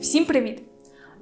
Всім привіт!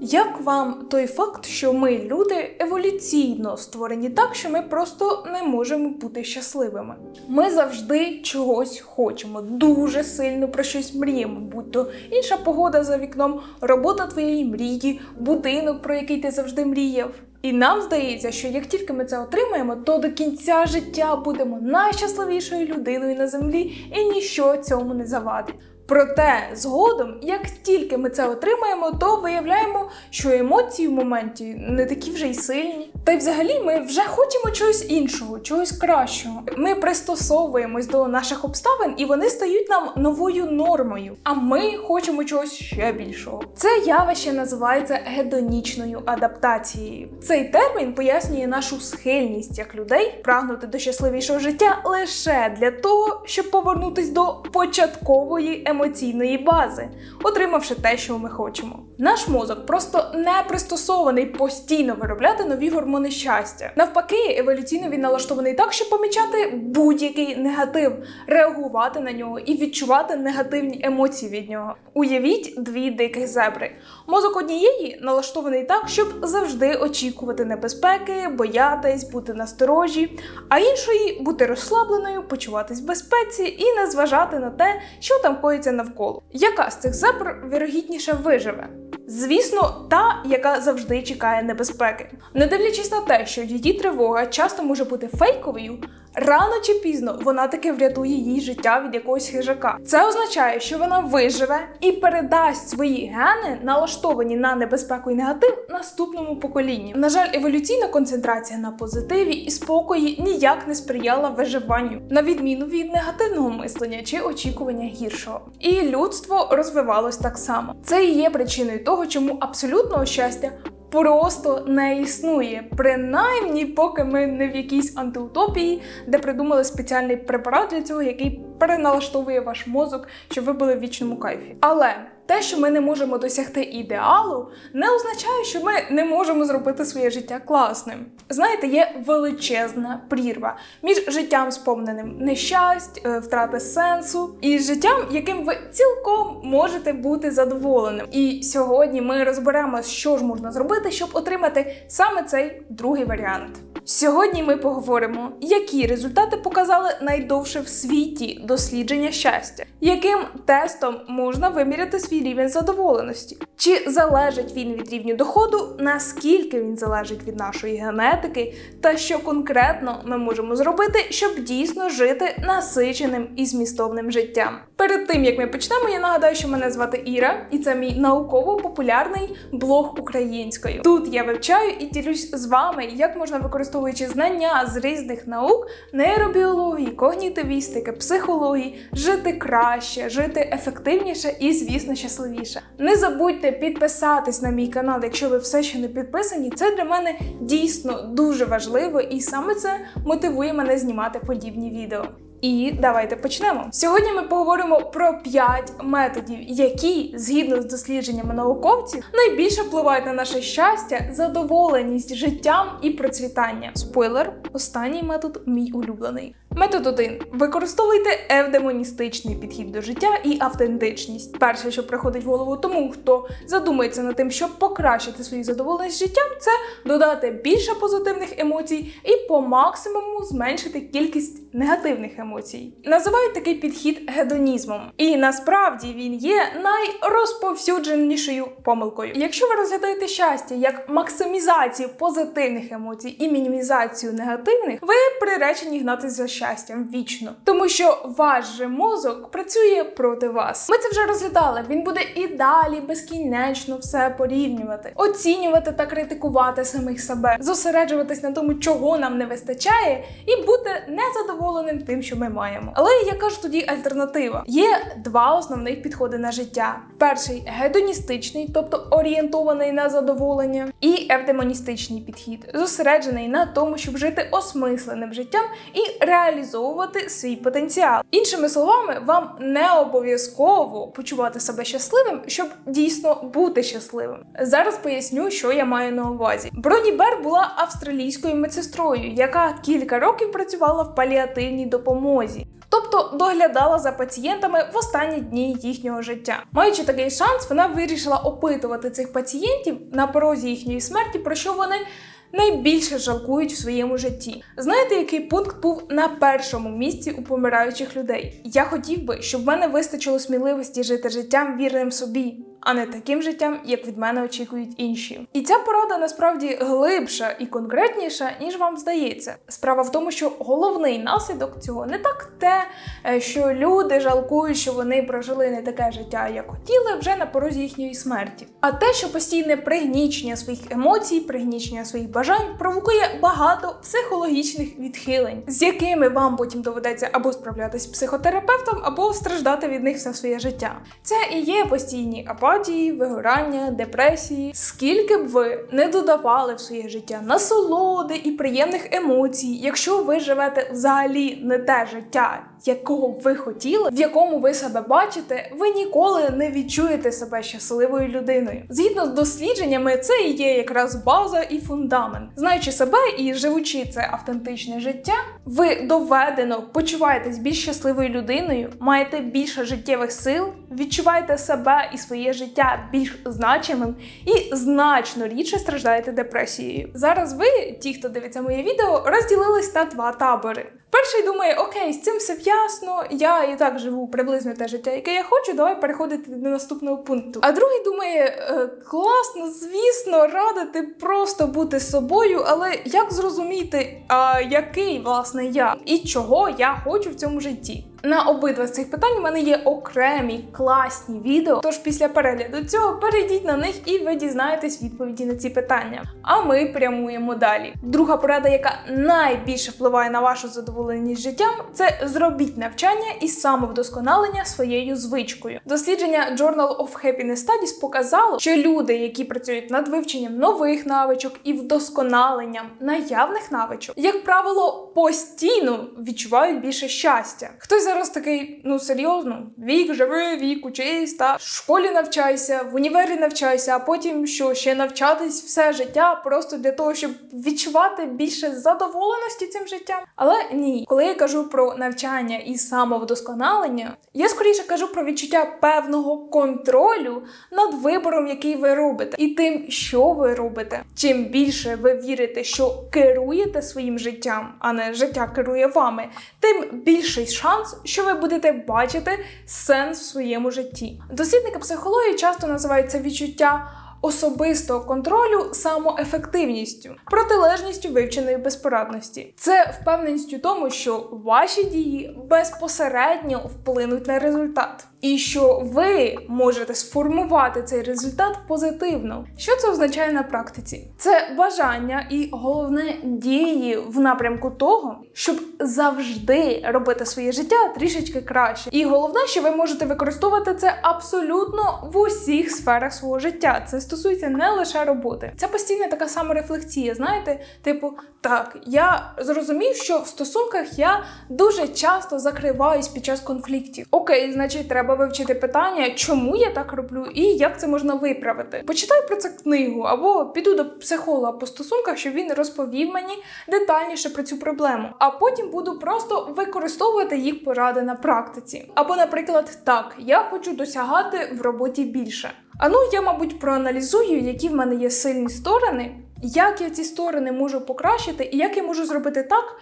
Як вам той факт, що ми, люди, еволюційно створені так, що ми просто не можемо бути щасливими? Ми завжди чогось хочемо, дуже сильно про щось мріємо, будь то інша погода за вікном, робота твоєї мрії, будинок, про який ти завжди мріяв. І нам здається, що як тільки ми це отримаємо, то до кінця життя будемо найщасливішою людиною на землі, і ніщо цьому не завадить. Проте згодом, як тільки ми це отримаємо, то виявляємо, що емоції в моменті не такі вже й сильні. Та й взагалі ми вже хочемо чогось іншого, чогось кращого. Ми пристосовуємось до наших обставин, і вони стають нам новою нормою. А ми хочемо чогось ще більшого. Це явище називається гедонічною адаптацією. Цей термін пояснює нашу схильність як людей прагнути до щасливішого життя лише для того, щоб повернутись до початкової емоційної бази, отримавши те, що ми хочемо. Наш мозок просто не пристосований постійно виробляти нові гормони щастя. Навпаки, еволюційно він налаштований так, щоб помічати будь-який негатив, реагувати на нього і відчувати негативні емоції від нього. Уявіть дві диких зебри. Мозок однієї налаштований так, щоб завжди очікувати небезпеки, боятись, бути насторожі, а іншої бути розслабленою, почуватись в безпеці і не зважати на те, що там коїться навколо. Яка з цих зебр вірогідніше виживе? Звісно, та, яка завжди чекає небезпеки. Не дивлячись на те, що її тривога часто може бути фейковою, рано чи пізно вона таки врятує їй життя від якогось хижака. Це означає, що вона виживе і передасть свої гени, налаштовані на небезпеку і негатив, наступному поколінню. На жаль, еволюційна концентрація на позитиві і спокої ніяк не сприяла виживанню, на відміну від негативного мислення чи очікування гіршого. І людство розвивалось так само. Це і є причиною того, чому абсолютного щастя. Просто не існує, принаймні, поки ми не в якійсь антиутопії, де придумали спеціальний препарат для цього, який переналаштовує ваш мозок, щоб ви були в вічному кайфі. Але те, що ми не можемо досягти ідеалу, не означає, що ми не можемо зробити своє життя класним. Знаєте, є величезна прірва між життям, сповненим нещасть, е, втрати сенсу, і життям, яким ви цілком можете бути задоволеним. І сьогодні ми розберемося, що ж можна зробити, щоб отримати саме цей другий варіант. Сьогодні ми поговоримо, які результати показали найдовше в світі дослідження щастя, яким тестом можна виміряти свій рівень задоволеності, чи залежить він від рівню доходу, наскільки він залежить від нашої генетики, та що конкретно ми можемо зробити, щоб дійсно жити насиченим і змістовним життям. Перед тим як ми почнемо, я нагадаю, що мене звати Іра, і це мій науково-популярний блог українською. Тут я вивчаю і ділюсь з вами, як можна використовуючи знання з різних наук, нейробіології, когнітивістики, психології, жити краще, жити ефективніше і, звісно, щасливіше. Не забудьте підписатись на мій канал, якщо ви все ще не підписані. Це для мене дійсно дуже важливо, і саме це мотивує мене знімати подібні відео. І давайте почнемо. Сьогодні ми поговоримо про 5 методів, які, згідно з дослідженнями науковців, найбільше впливають на наше щастя, задоволеність життям і процвітання. Спойлер, останній метод мій улюблений. Метод 1. Використовуйте евдемоністичний підхід до життя і автентичність. Перше, що приходить в голову тому, хто задумається над тим, щоб покращити свою задоволеність життям, це додати більше позитивних емоцій і по максимуму зменшити кількість негативних емоцій. Називають такий підхід гедонізмом. І насправді він є найрозповсюдженішою помилкою. Якщо ви розглядаєте щастя як максимізацію позитивних емоцій і мінімізацію негативних, ви приречені гнатися за щастям вічно, тому що ваш же мозок працює проти вас. Ми це вже розглядали. Він буде і далі безкінечно все порівнювати, оцінювати та критикувати самих себе, зосереджуватись на тому, чого нам не вистачає, і бути незадоволеним тим, що ми маємо. Але яка ж тоді альтернатива? Є два основних підходи на життя: перший гедоністичний, тобто орієнтований на задоволення, і евдемоністичний підхід, зосереджений на тому, щоб жити осмисленим життям і реалізовувати свій потенціал. Іншими словами, вам не обов'язково почувати себе щасливим, щоб дійсно бути щасливим. Зараз поясню, що я маю на увазі. Броні Бер була австралійською медсестрою, яка кілька років працювала в паліативній допомозі. Тобто доглядала за пацієнтами в останні дні їхнього життя. Маючи такий шанс, вона вирішила опитувати цих пацієнтів на порозі їхньої смерті, про що вони найбільше жалкують в своєму житті. Знаєте, який пункт був на першому місці у помираючих людей? Я хотів би, щоб в мене вистачило сміливості жити життям вірним собі. А не таким життям, як від мене очікують інші. І ця порада насправді глибша і конкретніша, ніж вам здається. Справа в тому, що головний наслідок цього не так те, е, що люди жалкують, що вони прожили не таке життя, як хотіли, вже на порозі їхньої смерті. А те, що постійне пригнічення своїх емоцій, пригнічення своїх бажань провокує багато психологічних відхилень, з якими вам потім доведеться або справлятись психотерапевтом, або страждати від них все своє життя. Це і є постійні апатії, вигорання, депресії. Скільки б ви не додавали в своє життя насолоди і приємних емоцій, якщо ви живете взагалі не те життя, якого ви хотіли, в якому ви себе бачите, ви ніколи не відчуєте себе щасливою людиною. Згідно з дослідженнями, це і є якраз база і фундамент. Знаючи себе і живучи це автентичне життя, ви доведено почуваєтесь більш щасливою людиною, маєте більше життєвих сил, відчуваєте себе і своє життя більш значимим і значно рідше страждаєте депресією. Зараз ви, ті, хто дивиться моє відео, розділились на два табори. Перший думає, окей, з цим все ясно, я і так живу приблизно те життя, яке я хочу, давай переходити до наступного пункту. А другий думає, «Е, класно, звісно, радити просто бути собою, але як зрозуміти, а який власне я і чого я хочу в цьому житті? На обидва з цих питань у мене є окремі класні відео. Тож після перегляду цього перейдіть на них і ви дізнаєтесь відповіді на ці питання. А ми прямуємо далі. Друга порада, яка найбільше впливає на вашу задоволеність життям, це зробіть навчання і самовдосконалення своєю звичкою. Дослідження Journal of Happiness Studies показало, що люди, які працюють над вивченням нових навичок і вдосконаленням наявних навичок, як правило, постійно відчувають більше щастя. Хтось зараз такий, ну серйозно, вік живи, вік учись, та в школі навчайся, в універі навчайся, а потім що ще навчатись все життя просто для того, щоб відчувати більше задоволеності цим життям. Але ні, коли я кажу про навчання і самовдосконалення, я скоріше кажу про відчуття певного контролю над вибором, який ви робите, і тим, що ви робите. Чим більше ви вірите, що керуєте своїм життям, а не життя керує вами, тим більший шанс, що ви будете бачити сенс в своєму житті. Дослідники психології часто називають це відчуття. Особистого контролю самоефективністю, протилежністю вивченої безпорадності. Це впевненість у тому, що ваші дії безпосередньо вплинуть на результат, і що ви можете сформувати цей результат позитивно. Що це означає на практиці? Це бажання і головне дії в напрямку того, щоб завжди робити своє життя трішечки краще. І головне, що ви можете використовувати це абсолютно в усіх сферах свого життя. Це стосується не лише роботи. Це постійна така саморефлексія. Знаєте, типу, так, я зрозумів, що в стосунках я дуже часто закриваюсь під час конфліктів. Окей, значить, треба вивчити питання, чому я так роблю і як це можна виправити. Почитай про це книгу або піду до психолога по стосунках, щоб він розповів мені детальніше про цю проблему. А потім буду просто використовувати їх поради на практиці. Або, наприклад, так, я хочу досягати в роботі більше. А ну я, мабуть, проаналізую, які в мене є сильні сторони, як я ці сторони можу покращити, і як я можу зробити так,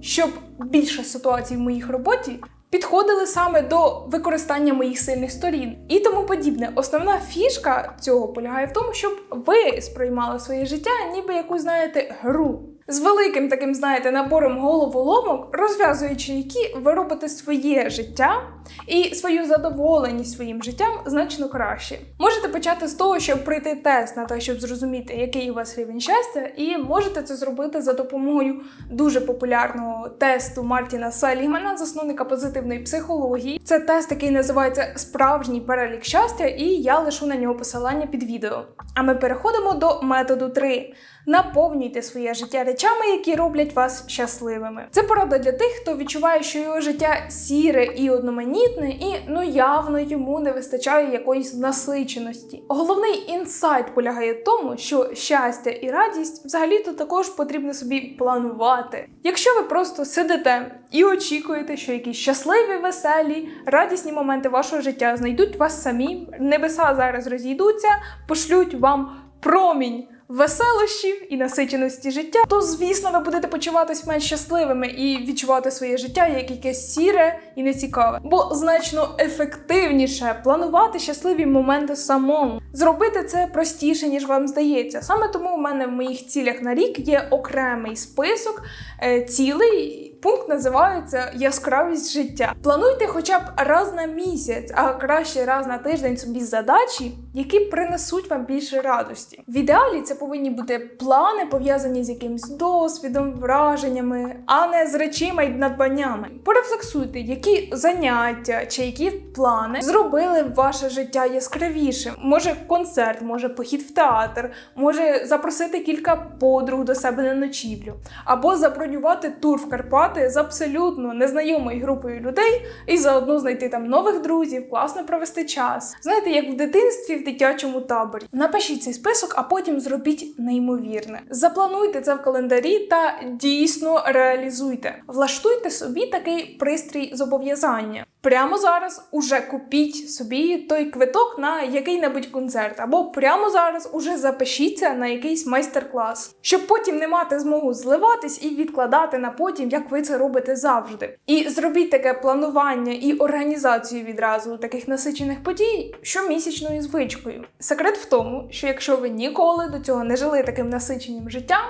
щоб більше ситуацій в моїх роботі підходили саме до використання моїх сильних сторін і тому подібне. Основна фішка цього полягає в тому, щоб ви сприймали своє життя, ніби якусь знаєте гру. З великим таким, знаєте, набором головоломок, розв'язуючи які ви робите своє життя і свою задоволеність своїм життям значно краще. Можете почати з того, щоб пройти тест на те, щоб зрозуміти, який у вас рівень щастя, і можете це зробити за допомогою дуже популярного тесту Мартіна Селігмана, засновника позитивної психології. Це тест, який називається Справжній перелік щастя, і я лишу на нього посилання під відео. А ми переходимо до методу 3. Наповнюйте своє життя речами, які роблять вас щасливими. Це порада для тих, хто відчуває, що його життя сіре і одноманітне, і ну явно йому не вистачає якоїсь насиченості. Головний інсайт полягає в тому, що щастя і радість взагалі-то також потрібно собі планувати. Якщо ви просто сидите і очікуєте, що якісь щасливі, веселі, радісні моменти вашого життя знайдуть вас самі, небеса зараз розійдуться, пошлють вам промінь. Веселощів і насиченості життя, то звісно ви будете почуватись менш щасливими і відчувати своє життя як якесь сіре і нецікаве. Бо значно ефективніше планувати щасливі моменти самому. Зробити це простіше, ніж вам здається. Саме тому у мене в моїх цілях на рік є окремий список е, цілей. Пункт називається яскравість життя. Плануйте хоча б раз на місяць, а краще раз на тиждень собі задачі, які принесуть вам більше радості. В ідеалі це повинні бути плани, пов'язані з якимсь досвідом, враженнями, а не з речима й надбаннями. Порефлексуйте, які заняття чи які плани зробили ваше життя яскравішим. Може концерт, може похід в театр, може запросити кілька подруг до себе на ночівлю, або забронювати тур в Карпати з абсолютно незнайомою групою людей і заодно знайти там нових друзів, класно провести час. Знаєте, як в дитинстві в дитячому таборі. Напишіть цей список, а потім зробіть неймовірне. Заплануйте це в календарі та дійсно реалізуйте. Влаштуйте собі такий пристрій зобов'язання. Прямо зараз уже купіть собі той квиток на який-небудь концерт, або прямо зараз уже запишіться на якийсь майстер-клас, щоб потім не мати змогу зливатись і відкладати на потім, як ви це робите завжди. І зробіть таке планування і організацію відразу таких насичених подій щомісячною звичкою. Секрет в тому, що якщо ви ніколи до цього не жили таким насиченим життям,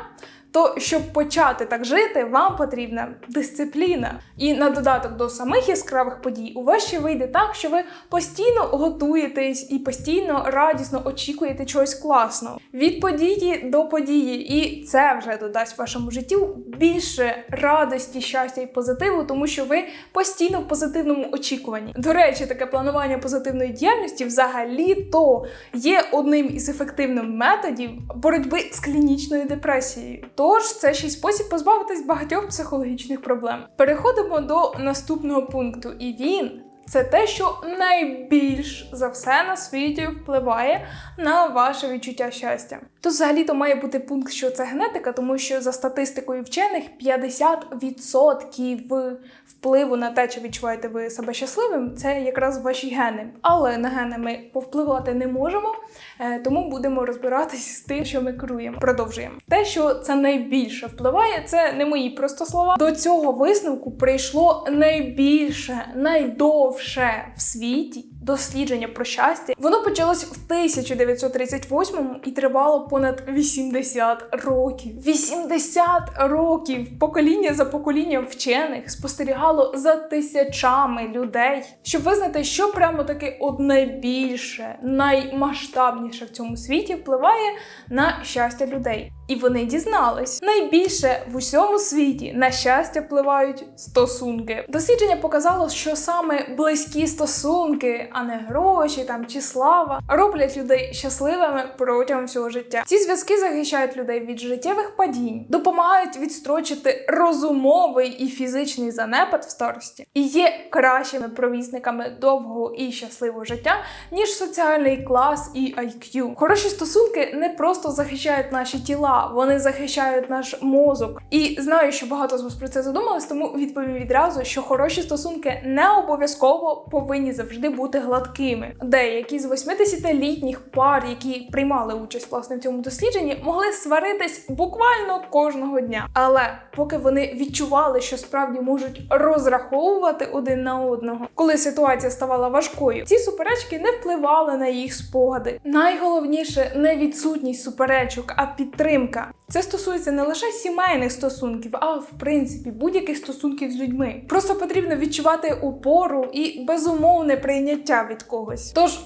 то щоб почати так жити, вам потрібна дисципліна. І на додаток до самих яскравих подій у вас ще вийде так, що ви постійно готуєтесь і постійно радісно очікуєте чогось класного від події до події. І це вже додасть вашому життю більше радості, щастя і позитиву, тому що ви постійно в позитивному очікуванні. До речі, таке планування позитивної діяльності взагалі то є одним із ефективних методів боротьби з клінічною депресією. Тож це ще й спосіб позбавитись багатьох психологічних проблем. Переходимо до наступного пункту, і він. Це те, що найбільш за все на світі впливає на ваше відчуття щастя. Тут взагалі-то має бути пункт, що це генетика, тому що за статистикою вчених 50% впливу на те, чи відчуваєте ви себе щасливим, це якраз ваші гени. Але на гени ми повпливати не можемо, е, тому будемо розбиратись з тим, що ми керуємо. Продовжуємо. Те, що це найбільше впливає, це не мої просто слова. До цього висновку прийшло найбільше, найдовше в світі. Дослідження про щастя воно почалось в 1938 і тривало понад 80 років. 80 років покоління за поколінням вчених спостерігало за тисячами людей, щоб визнати, що прямо таки от найбільше, наймасштабніше в цьому світі впливає на щастя людей. І вони дізнались найбільше в усьому світі на щастя впливають стосунки. Дослідження показало, що саме близькі стосунки, а не гроші там чи слава, роблять людей щасливими протягом всього життя. Ці зв'язки захищають людей від життєвих падінь, допомагають відстрочити розумовий і фізичний занепад в старості, і є кращими провісниками довгого і щасливого життя, ніж соціальний клас і IQ. Хороші стосунки не просто захищають наші тіла вони захищають наш мозок. І знаю, що багато з вас про це задумались, тому відповім відразу, що хороші стосунки не обов'язково повинні завжди бути гладкими. Деякі з 80-літніх пар, які приймали участь власне в цьому дослідженні, могли сваритись буквально кожного дня. Але поки вони відчували, що справді можуть розраховувати один на одного, коли ситуація ставала важкою, ці суперечки не впливали на їх спогади. Найголовніше не відсутність суперечок, а підтримка. Це стосується не лише сімейних стосунків, а в принципі будь-яких стосунків з людьми. Просто потрібно відчувати опору і безумовне прийняття від когось. Тож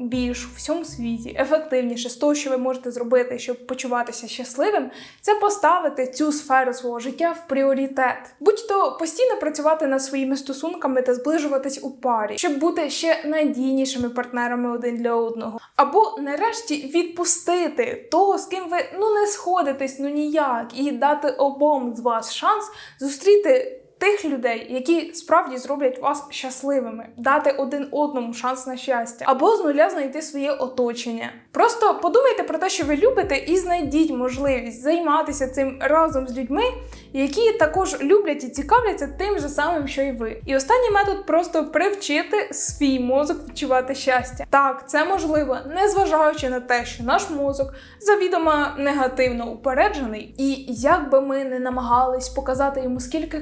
найбільш у всьому світі ефективніше з того, що ви можете зробити, щоб почуватися щасливим, це поставити цю сферу свого життя в пріоритет. Будь-то постійно працювати над своїми стосунками та зближуватись у парі, щоб бути ще надійнішими партнерами один для одного. Або нарешті відпустити того, з ким ви ну не сходитесь ну ніяк, і дати обом з вас шанс зустріти. Тих людей, які справді зроблять вас щасливими, дати один одному шанс на щастя, або з нуля знайти своє оточення. Просто подумайте про те, що ви любите, і знайдіть можливість займатися цим разом з людьми, які також люблять і цікавляться тим же самим, що й ви. І останній метод просто привчити свій мозок відчувати щастя. Так, це можливо, незважаючи на те, що наш мозок завідомо негативно упереджений, і як би ми не намагались показати йому скільки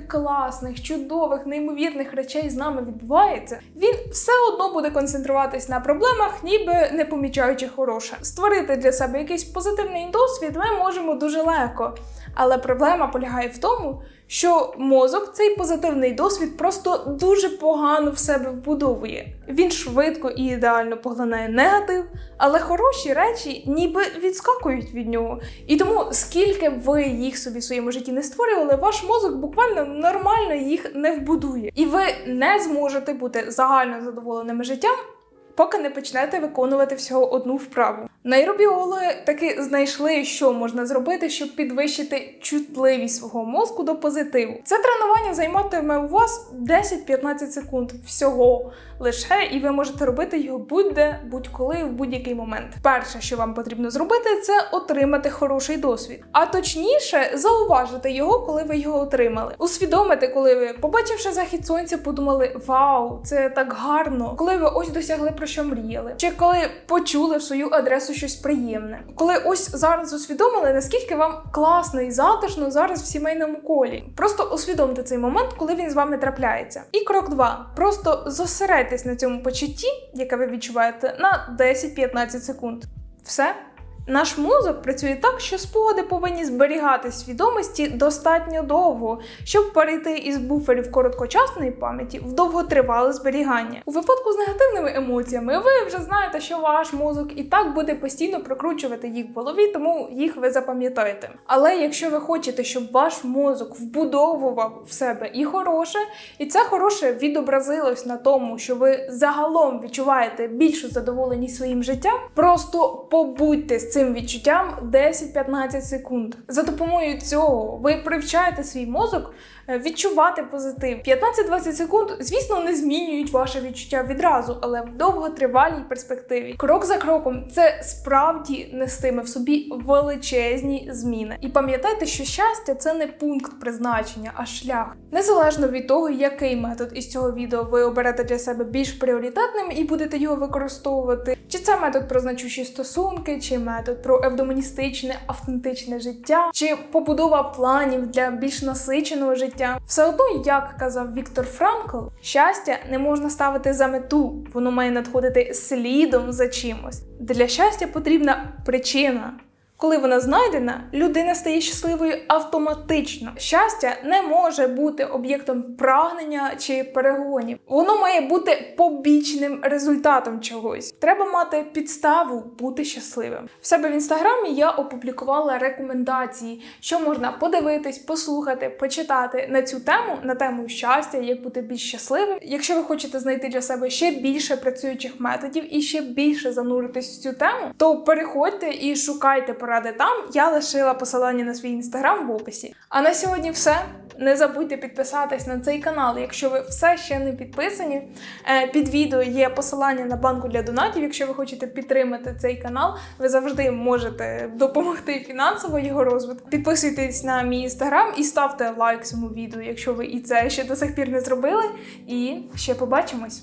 класних, чудових, неймовірних речей з нами відбувається, він все одно буде концентруватись на проблемах, ніби не помічаючи хороше. Створити для себе якийсь позитивний досвід ми можемо дуже легко. Але проблема полягає в тому, що мозок цей позитивний досвід просто дуже погано в себе вбудовує. Він швидко і ідеально поглинає негатив, але хороші речі ніби відскакують від нього. І тому, скільки ви їх собі в своєму житті не створювали, ваш мозок буквально нормально їх не вбудує. І ви не зможете бути загально задоволеними життям. Поки не почнете виконувати всього одну вправу. Нейробіологи таки знайшли, що можна зробити, щоб підвищити чутливість свого мозку до позитиву. Це тренування займатиме у вас 10-15 секунд всього лише, і ви можете робити його будь-де, будь-коли, в будь-який момент. Перше, що вам потрібно зробити, це отримати хороший досвід, а точніше, зауважити його, коли ви його отримали. Усвідомити, коли ви, побачивши захід сонця, подумали: Вау, це так гарно! Коли ви ось досягли про що мріяли, чи коли почули в свою адресу щось приємне, коли ось зараз усвідомили, наскільки вам класно і затишно зараз в сімейному колі. Просто усвідомте цей момент, коли він з вами трапляється. І крок два: просто зосередьтесь на цьому почутті, яке ви відчуваєте, на 10-15 секунд. Все. Наш мозок працює так, що спогади повинні зберігати свідомості достатньо довго, щоб перейти із буферів короткочасної пам'яті в довготривале зберігання. У випадку з негативними емоціями ви вже знаєте, що ваш мозок і так буде постійно прокручувати їх в голові, тому їх ви запам'ятаєте. Але якщо ви хочете, щоб ваш мозок вбудовував в себе і хороше, і це хороше відобразилось на тому, що ви загалом відчуваєте більшу задоволеність своїм життям, просто побудьте з цим цим відчуттям 10-15 секунд. За допомогою цього ви привчаєте свій мозок е, відчувати позитив. 15-20 секунд, звісно, не змінюють ваше відчуття відразу, але в довготривалій перспективі. Крок за кроком це справді нестиме в собі величезні зміни. І пам'ятайте, що щастя це не пункт призначення, а шлях. Незалежно від того, який метод із цього відео ви оберете для себе більш пріоритетним і будете його використовувати, чи це метод про значущі стосунки, чи метод про евдомоністичне, автентичне життя, чи побудова планів для більш насиченого життя. Все одно, як казав Віктор Франкл, щастя не можна ставити за мету, воно має надходити слідом за чимось. Для щастя потрібна причина. Коли вона знайдена, людина стає щасливою автоматично. Щастя не може бути об'єктом прагнення чи перегонів. Воно має бути побічним результатом чогось. Треба мати підставу бути щасливим. В себе в інстаграмі я опублікувала рекомендації, що можна подивитись, послухати, почитати на цю тему, на тему щастя, як бути більш щасливим. Якщо ви хочете знайти для себе ще більше працюючих методів і ще більше зануритись в цю тему, то переходьте і шукайте поради там. Я лишила посилання на свій інстаграм в описі. А на сьогодні все. Не забудьте підписатись на цей канал, якщо ви все ще не підписані. Е, Під відео є посилання на банку для донатів. Якщо ви хочете підтримати цей канал, ви завжди можете допомогти фінансово його розвитку. Підписуйтесь на мій інстаграм і ставте лайк цьому відео, якщо ви і це ще до сих пір не зробили. І ще побачимось!